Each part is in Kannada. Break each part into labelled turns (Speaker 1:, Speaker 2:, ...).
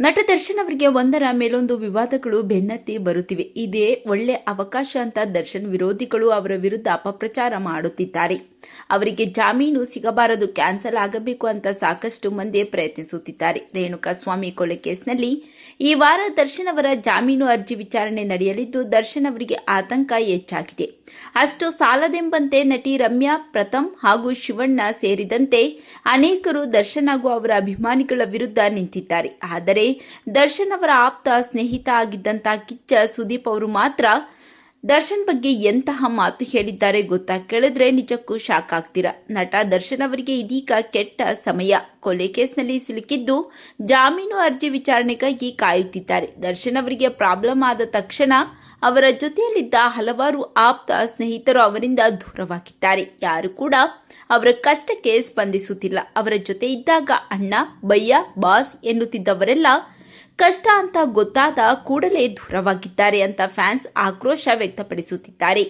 Speaker 1: ನಟ ದರ್ಶನ್ ಅವರಿಗೆ ಒಂದರ ಮೇಲೊಂದು ವಿವಾದಗಳು ಬೆನ್ನತ್ತಿ ಬರುತ್ತಿವೆ. ಇದೇ ಒಳ್ಳೆ ಅವಕಾಶ ಅಂತ ದರ್ಶನ್ ವಿರೋಧಿಗಳು ಅವರ ವಿರುದ್ಧ ಅಪಪ್ರಚಾರ ಮಾಡುತ್ತಿದ್ದಾರೆ. ಅವರಿಗೆ ಜಾಮೀನು ಸಿಗಬಾರದು, ಕ್ಯಾನ್ಸಲ್ ಆಗಬೇಕು ಅಂತ ಸಾಕಷ್ಟು ಮಂದಿ ಪ್ರಯತ್ನಿಸುತ್ತಿದ್ದಾರೆ. ರೇಣುಕಾ ಸ್ವಾಮಿ ಕೊಲೆ ಕೇಸ್ನಲ್ಲಿ ಈ ವಾರ ದರ್ಶನ್ ಅವರ ಜಾಮೀನು ಅರ್ಜಿ ವಿಚಾರಣೆ ನಡೆಯಲಿದ್ದು, ದರ್ಶನ್ ಅವರಿಗೆ ಆತಂಕ ಹೆಚ್ಚಾಗಿದೆ. ಅಷ್ಟು ಸಾಲದೆಂಬಂತೆ ನಟಿ ರಮ್ಯಾ, ಪ್ರಥಮ್ ಹಾಗೂ ಶಿವಣ್ಣ ಸೇರಿದಂತೆ ಅನೇಕರು ದರ್ಶನ್ ಹಾಗೂ ಅವರ ಅಭಿಮಾನಿಗಳ ವಿರುದ್ಧ ನಿಂತಿದ್ದಾರೆ. ಆದರೆ ದರ್ಶನ್ ಅವರ ಆಪ್ತ ಸ್ನೇಹಿತ ಆಗಿದ್ದಂತಹ ಕಿಚ್ಚ ಸುದೀಪ್ ಅವರು ಮಾತ್ರ ದರ್ಶನ್ ಬಗ್ಗೆ ಎಂತಹ ಮಾತು ಹೇಳಿದ್ದಾರೆ ಗೊತ್ತಾ? ಕೇಳಿದ್ರೆ ನಿಜಕ್ಕೂ ಶಾಕ್ ಆಗ್ತೀರಾ? ನಟ ದರ್ಶನ್ ಅವರಿಗೆ ಇದೀಗ ಕೆಟ್ಟ ಸಮಯ. ಕೊಲೆ ಕೇಸ್ನಲ್ಲಿ ಸಿಲುಕಿದ್ದು ಜಾಮೀನು ಅರ್ಜಿ ವಿಚಾರಣೆಗಾಗಿ ಕಾಯುತ್ತಿದ್ದಾರೆ. ದರ್ಶನ್ ಅವರಿಗೆ ಪ್ರಾಬ್ಲಮ್ ಆದ ತಕ್ಷಣ ಅವರ ಜೊತೆಯಲ್ಲಿದ್ದ ಹಲವಾರು ಆಪ್ತ ಸ್ನೇಹಿತರು ಅವರಿಂದ ದೂರವಾಗಿದ್ದಾರೆ. ಯಾರು ಕೂಡ ಅವರ ಕಷ್ಟಕ್ಕೆ ಸ್ಪಂದಿಸುತ್ತಿಲ್ಲ. ಅವರ ಜೊತೆ ಇದ್ದಾಗ ಅಣ್ಣ, ಬಯ್ಯ, ಬಾಸ್ ಎನ್ನುತ್ತಿದ್ದವರೆಲ್ಲ ಕಷ್ಟ ಅಂತ ಗೊತ್ತಾದ ಕೂಡಲೇ ದೂರವಾಗಿದ್ದಾರೆ ಅಂತ ಫ್ಯಾನ್ಸ್ ಆಕ್ರೋಶ ವ್ಯಕ್ತಪಡಿಸುತ್ತಿದ್ದಾರೆ.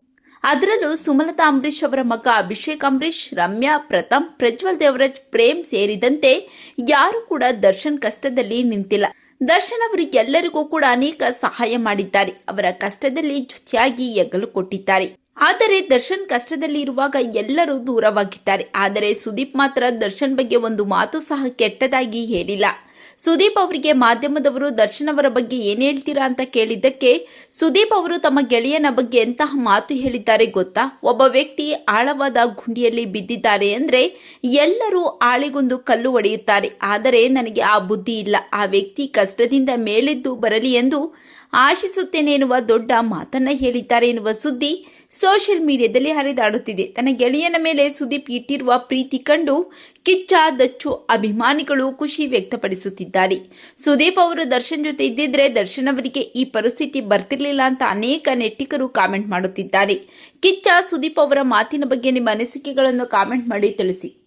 Speaker 1: ಅದರಲ್ಲೂ ಸುಮಲತಾ ಅಂಬರೀಶ್ ಅವರ ಮಗ ಅಭಿಷೇಕ್ ಅಂಬರೀಶ್ ರಮ್ಯಾ, ಪ್ರಥಮ್, ಪ್ರಜ್ವಲ್ ದೇವರಾಜ್ ಪ್ರೇಮ್ ಸೇರಿದಂತೆ ಯಾರು ಕೂಡ ದರ್ಶನ್ ಕಷ್ಟದಲ್ಲಿ ನಿಂತಿಲ್ಲ. ದರ್ಶನ್ ಅವರು ಎಲ್ಲರಿಗೂ ಕೂಡ ಅನೇಕ ಸಹಾಯ ಮಾಡಿದ್ದಾರೆ. ಅವರ ಕಷ್ಟದಲ್ಲಿ ಜೊತೆಯಾಗಿ ಎಗಲು ಕೊಟ್ಟಿದ್ದಾರೆ. ಆದರೆ ದರ್ಶನ್ ಕಷ್ಟದಲ್ಲಿ ಇರುವಾಗ ಎಲ್ಲರೂ ದೂರವಾಗಿದ್ದಾರೆ. ಆದರೆ ಸುದೀಪ್ ಮಾತ್ರ ದರ್ಶನ್ ಬಗ್ಗೆ ಒಂದು ಮಾತು ಸಹ ಕೆಟ್ಟದಾಗಿ ಹೇಳಿಲ್ಲ. ಸುದೀಪ್ ಅವರಿಗೆ ಮಾಧ್ಯಮದವರು ದರ್ಶನ್ ಅವರ ಬಗ್ಗೆ ಏನು ಹೇಳ್ತೀರಾ ಅಂತ ಕೇಳಿದ್ದಕ್ಕೆ, ಸುದೀಪ್ ಅವರು ತಮ್ಮ ಗೆಳೆಯನ ಬಗ್ಗೆ ಎಂತಹ ಮಾತು ಹೇಳಿದ್ದಾರೆ ಗೊತ್ತಾ? ಒಬ್ಬ ವ್ಯಕ್ತಿ ಆಳವಾದ ಗುಂಡಿಯಲ್ಲಿ ಬಿದ್ದಿದ್ದಾರೆ ಅಂದ್ರೆ ಎಲ್ಲರೂ ಆಳಿಗೊಂದು ಕಲ್ಲು ಒಡೆಯುತ್ತಾರೆ ಆದರೆ ನನಗೆ ಆ ಬುದ್ಧಿ ಇಲ್ಲ. ಆ ವ್ಯಕ್ತಿ ಕಷ್ಟದಿಂದ ಮೇಲೆದ್ದು ಬರಲಿ ಎಂದು ಆಶಿಸುತ್ತೇನೆ ಎನ್ನುವ ದೊಡ್ಡ ಮಾತನ್ನ ಹೇಳಿದ್ದಾರೆ ಎನ್ನುವ ಸುದ್ದಿ ಸೋಷಿಯಲ್ ಮೀಡಿಯಾದಲ್ಲಿ ಹರಿದಾಡುತ್ತಿದೆ. ತನ್ನ ಗೆಳೆಯನ ಮೇಲೆ ಸುದೀಪ್ ಇಟ್ಟಿರುವ ಪ್ರೀತಿ ಕಂಡು ಕಿಚ್ಚ ದಚ್ಚು ಅಭಿಮಾನಿಗಳು ಖುಷಿ ವ್ಯಕ್ತಪಡಿಸುತ್ತಿದ್ದಾರೆ. ಸುದೀಪ್ ಅವರು ದರ್ಶನ್ ಜೊತೆ ಇದ್ದಿದ್ರೆ ದರ್ಶನ್ ಅವರಿಗೆ ಈ ಪರಿಸ್ಥಿತಿ ಬರ್ತಿರ್ಲಿಲ್ಲ ಅಂತ ಅನೇಕ ನೆಟ್ಟಿಗರು ಕಾಮೆಂಟ್ ಮಾಡುತ್ತಿದ್ದಾರೆ. ಕಿಚ್ಚ ಸುದೀಪ್ ಅವರ ಮಾತಿನ ಬಗ್ಗೆ ನಿಮ್ಮ ಅನಿಸಿಕೆಗಳನ್ನು ಕಾಮೆಂಟ್ ಮಾಡಿ ತಿಳಿಸಿ.